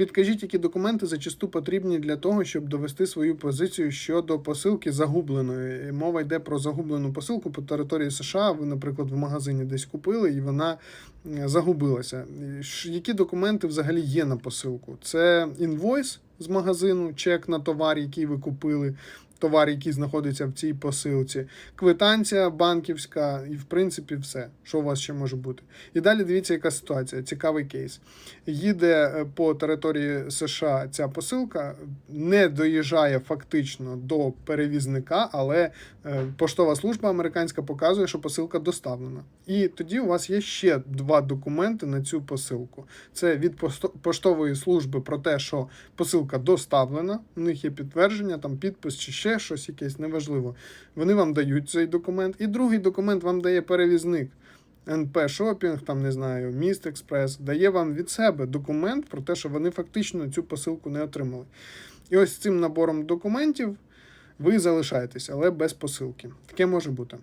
Підкажіть, які документи зачасту потрібні для того, щоб довести свою позицію щодо посилки загубленої. Мова йде про загублену посилку по території США. Ви, наприклад, в магазині десь купили, і вона загубилася. Які документи взагалі є на посилку? Це інвойс з магазину, чек на товар, який ви купили. Товар, який знаходиться в цій посилці, квитанція банківська, і в принципі все, що у вас ще може бути. І далі дивіться, яка ситуація. Цікавий кейс. Їде е, по території США ця посилка, не доїжджає фактично до перевізника, але е, поштова служба американська показує, що посилка доставлена. І тоді у вас є ще два документи на цю посилку. Це від поштової служби про те, що посилка доставлена. У них є підтвердження, там підпис чи ще щось якесь, неважливо. Вони вам дають цей документ. І другий документ вам дає перевізник. НП Шопінг, там не знаю, Міст Експрес дає вам від себе документ про те, що вони фактично цю посилку не отримали. І ось з цим набором документів ви залишаєтесь, але без посилки. Таке може бути.